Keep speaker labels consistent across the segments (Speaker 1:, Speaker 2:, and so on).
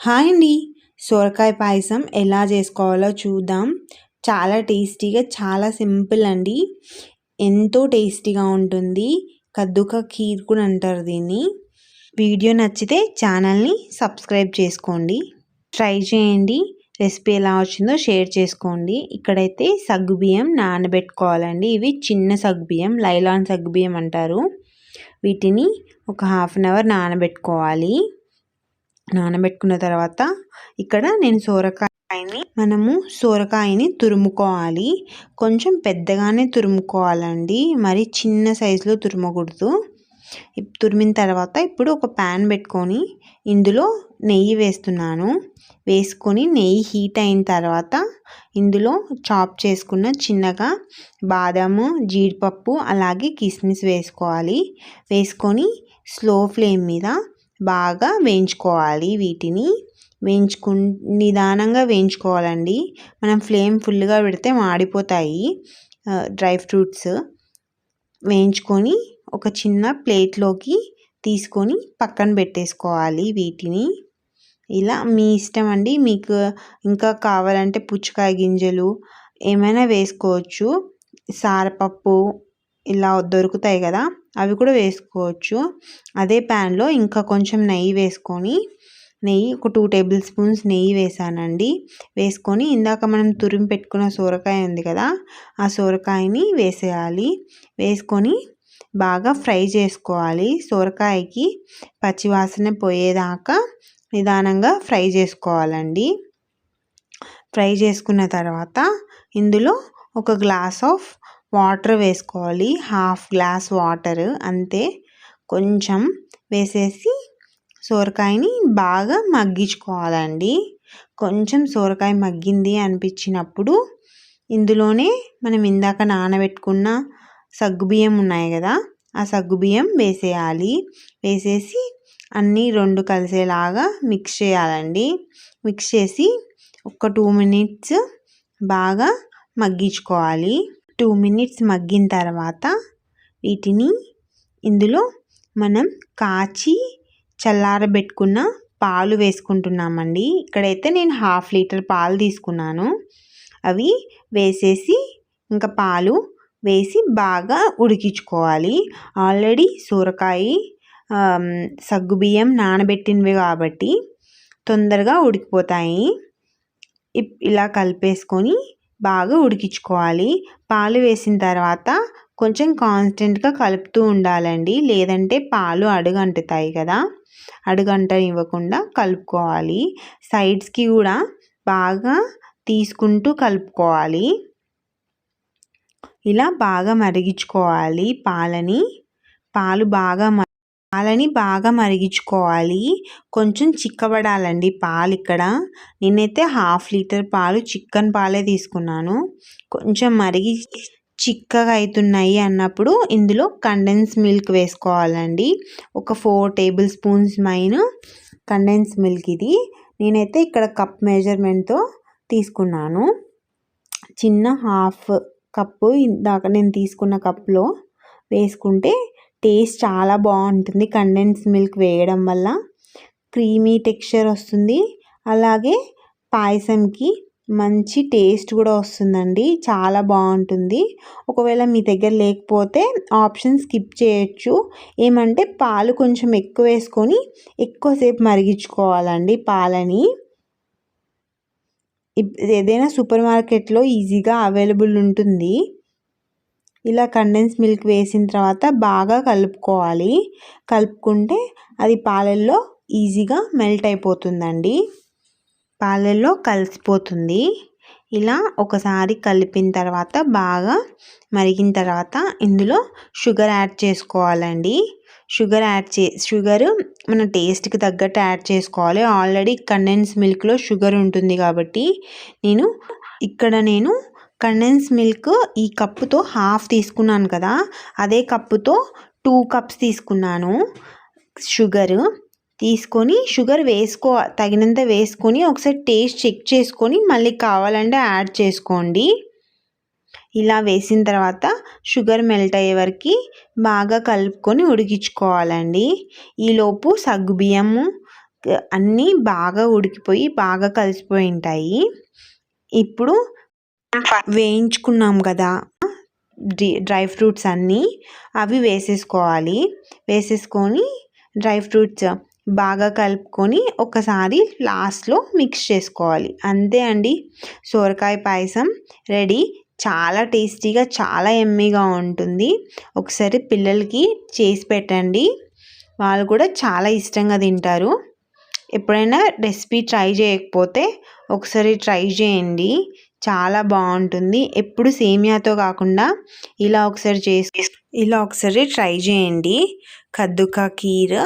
Speaker 1: Hi అండి. సొరకాయ పాయసం ఎలా చేసుకోవాలో చూద్దాం. చాలా టేస్టీగా చాలా సింపుల్ అండి. ఎంతో టేస్టీగా ఉంటుంది. కద్దుక ఖీర్ కూడా అంటారు దీన్ని. వీడియో నచ్చితే ఛానల్ని సబ్స్క్రైబ్ చేసుకోండి. ట్రై చేయండి. రెసిపీ ఎలా వచ్చిందో షేర్ చేసుకోండి. ఇక్కడైతే సగ్గుబియ్యం నానబెట్టుకోవాలండి. ఇవి చిన్న సగ్గుబియ్యం లైలాన్ సగ్గుబియ్యం అంటారు. వీటిని ఒక హాఫ్ అన్ అవర్ నానబెట్టుకోవాలి. నానబెట్టుకున్న తర్వాత ఇక్కడ నేను సోరకాయని మనము సోరకాయని తురుముకోవాలి. కొంచెం పెద్దగానే తురుముకోవాలండి. మరి చిన్న సైజులో తురుమకూడదు. తురిమిన తర్వాత ఇప్పుడు ఒక ప్యాన్ పెట్టుకొని ఇందులో నెయ్యి వేస్తున్నాను. వేసుకొని నెయ్యి హీట్ అయిన తర్వాత ఇందులో చాప్ చేసుకున్న చిన్నగా బాదాము జీడిపప్పు అలాగే కిస్మిస్ వేసుకోవాలి. వేసుకొని స్లో ఫ్లేమ్ మీద బాగా వేయించుకోవాలి వీటిని. వేయించుకు నిదానంగా వేయించుకోవాలండి. మనం ఫ్లేమ్ ఫుల్గా పెడితే మాడిపోతాయి డ్రై ఫ్రూట్స్. వేయించుకొని ఒక చిన్న ప్లేట్లోకి తీసుకొని పక్కన పెట్టేసుకోవాలి వీటిని. ఇలా మీ ఇష్టం అండి. మీకు ఇంకా కావాలంటే పుచ్చకాయ గింజలు ఏమైనా వేసుకోవచ్చు. సారపప్పు ఇలా దొరుకుతాయి కదా. అవి కూడా వేసుకోవచ్చు. అదే ప్యాన్లో ఇంకా కొంచెం నెయ్యి వేసుకొని నెయ్యి ఒక టూ టేబుల్ స్పూన్స్ నెయ్యి వేసానండి. వేసుకొని ఇందాక మనం తురిమి పెట్టుకున్న సోరకాయ ఉంది కదా ఆ సోరకాయని వేసేయాలి. వేసుకొని బాగా ఫ్రై చేసుకోవాలి. సోరకాయకి పచ్చివాసన పోయేదాకా నిదానంగా ఫ్రై చేసుకోవాలండి. ఫ్రై చేసుకున్న తర్వాత ఇందులో ఒక గ్లాస్ ఆఫ్ వాటర్ వేసుకోవాలి. హాఫ్ గ్లాస్ వాటర్ అంతే. కొంచెం వేసేసి సోరకాయని బాగా మగ్గించుకోవాలండి. కొంచెం సోరకాయ మగ్గింది అనిపించినప్పుడు ఇందులోనే మనం ఇందాక నానబెట్టుకున్న సగ్గుబియ్యం ఉన్నాయి కదా ఆ సగ్గుబియ్యం వేసేయాలి. వేసేసి అన్నీ రెండు కలిసేలాగా మిక్స్ చేయాలండి. మిక్స్ చేసి ఒక టూ మినిట్స్ బాగా మగ్గించుకోవాలి. టూ మినిట్స్ మగ్గిన తర్వాత వీటిని ఇందులో మనం కాచి చల్లారబెట్టుకున్న పాలు వేసుకుంటున్నామండి. ఇక్కడైతే నేను హాఫ్ లీటర్ పాలు తీసుకున్నాను. అవి వేసేసి ఇంకా పాలు వేసి బాగా ఉడికించుకోవాలి. ఆల్రెడీ సూరకాయ సగ్గుబియ్యం నానబెట్టినవి కాబట్టి తొందరగా ఉడికిపోతాయి. ఇలా కలిపేసుకొని బాగా ఉడికించుకోవాలి. పాలు వేసిన తర్వాత కొంచెం కాన్స్టెంట్గా కలుపుతూ ఉండాలండి. లేదంటే పాలు అడుగంటుతాయి కదా. అడుగంట ఇవ్వకుండా కలుపుకోవాలి. సైడ్స్కి కూడా బాగా తీసుకుంటూ కలుపుకోవాలి. ఇలా బాగా మరిగించుకోవాలి పాలని. పాలు బాగా పాలని బాగా మరిగించుకోవాలి. కొంచెం చిక్కబడాలండి పాలు ఇక్కడ. నేనైతే హాఫ్ లీటర్ పాలు చిక్కన్ పాలే తీసుకున్నాను. కొంచెం మరిగి చిక్కగా అవుతున్నాయి అన్నప్పుడు ఇందులో కండెన్స్ మిల్క్ వేసుకోవాలండి. ఒక four tablespoons mine condense milk ఇది. నేనైతే ఇక్కడ కప్ మెజర్మెంట్తో తీసుకున్నాను. చిన్న హాఫ్ కప్పు ఇందాక నేను తీసుకున్న కప్లో వేసుకుంటే టేస్ట్ చాలా బాగుంటుంది కండెన్స్ మిల్క్ వేయడం వల్ల. క్రీమీ టెక్స్చర్ వస్తుంది. అలాగే పాయసంకి మంచి టేస్ట్ కూడా వస్తుందండి. చాలా బాగుంటుంది. ఒకవేళ మీ దగ్గర లేకపోతే ఆప్షన్ స్కిప్ చేయొచ్చు. ఏమంటే పాలు కొంచెం ఎక్కువ వేసుకొని ఎక్కువసేపు మరిగించుకోవాలండి పాలని. ఏదైనా సూపర్ మార్కెట్లో ఈజీగా అవైలబుల్ ఉంటుంది. ఇలా కండెన్స్ మిల్క్ వేసిన తర్వాత బాగా కలుపుకోవాలి. కలుపుకుంటే అది పాలల్లో ఈజీగా మెల్ట్ అయిపోతుందండి. పాలల్లో కలిసిపోతుంది. ఇలా ఒకసారి కలిపిన తర్వాత బాగా మరిగిన తర్వాత ఇందులో షుగర్ యాడ్ చేసుకోవాలండి. షుగర్ యాడ్ చే షుగర్ మన టేస్ట్కి తగ్గట్టు యాడ్ చేసుకోవాలి. ఆల్రెడీ కండెన్స్ మిల్క్లో షుగర్ ఉంటుంది కాబట్టి నేను ఇక్కడ నేను కండెన్స్ మిల్క్ ఈ కప్పుతో హాఫ్ తీసుకున్నాను కదా అదే కప్పుతో టూ కప్స్ తీసుకున్నాను. షుగర్ తీసుకొని షుగర్ వేసుకో తగినంత వేసుకొని ఒకసారి టేస్ట్ చెక్ చేసుకొని మళ్ళీ కావాలంటే యాడ్ చేసుకోండి. ఇలా వేసిన తర్వాత షుగర్ మెల్ట్ అయ్యే వరకు బాగా కలుపుకొని ఉడికించుకోవాలండి. ఈలోపు సగ్గుబియ్యము అన్నీ బాగా ఉడికిపోయి బాగా కలిసిపోయి ఉంటాయి. ఇప్పుడు వేయించుకున్నాం కదా. డ్రై ఫ్రూట్స్ అన్నీ అవి వేసేసుకోవాలి. వేసేసుకొని డ్రై ఫ్రూట్స్ బాగా కలుపుకొని ఒకసారి లాస్ట్లో మిక్స్ చేసుకోవాలి. అంతే అండి. సోరకాయ పాయసం రెడీ. చాలా టేస్టీగా చాలా ఎమ్మీగా ఉంటుంది. ఒకసారి పిల్లలకి చేసి పెట్టండి. వాళ్ళు కూడా చాలా ఇష్టంగా తింటారు. ఎప్పుడైనా రెసిపీ ట్రై చేయకపోతే ఒకసారి ట్రై చేయండి. చాలా బాగుంటుంది. ఎప్పుడు సేమియాతో కాకుండా ఇలా ఒకసారి చేసి ఇలా ఒకసారి ట్రై చేయండి. కద్దుకా కీర్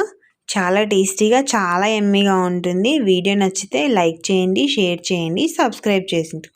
Speaker 1: చాలా టేస్టీగా చాలా ఎమ్మీగా ఉంటుంది. వీడియో నచ్చితే లైక్ చేయండి షేర్ చేయండి సబ్స్క్రైబ్ చేసి